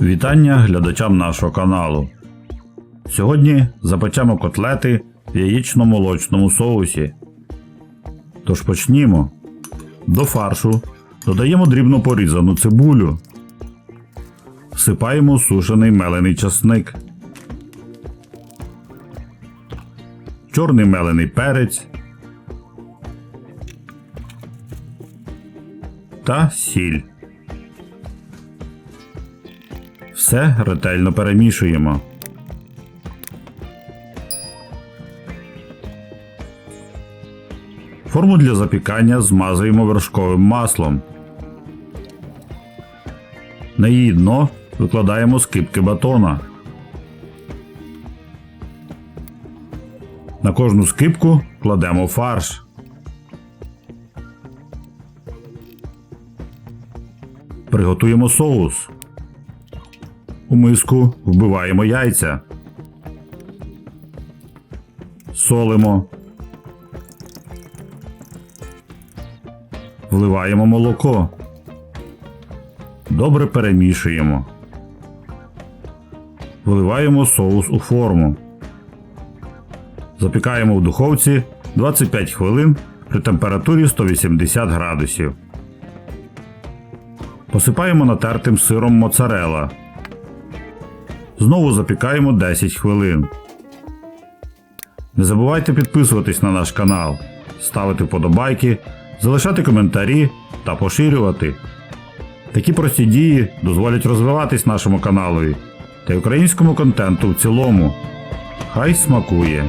Вітання глядачам нашого каналу. Сьогодні запечемо котлети в яєчно-молочному соусі. Тож почнімо. До фаршу додаємо дрібно порізану цибулю. Всипаємо сушений мелений часник. Чорний мелений перець. Та сіль. Все ретельно перемішуємо. Форму для запікання змазуємо вершковим маслом. На її дно викладаємо скибки батона. На кожну скибку кладемо фарш. Приготуємо соус. У миску вбиваємо яйця. Солимо. Вливаємо молоко. Добре перемішуємо. Вливаємо соус у форму. Запікаємо в духовці 25 хвилин при температурі 180 градусів. Посипаємо натертим сиром моцарела. Знову запікаємо 10 хвилин. Не забувайте підписуватись на наш канал, ставити вподобайки, залишати коментарі та поширювати. Такі прості дії дозволять розвиватись нашому каналові та й українському контенту в цілому. Хай смакує!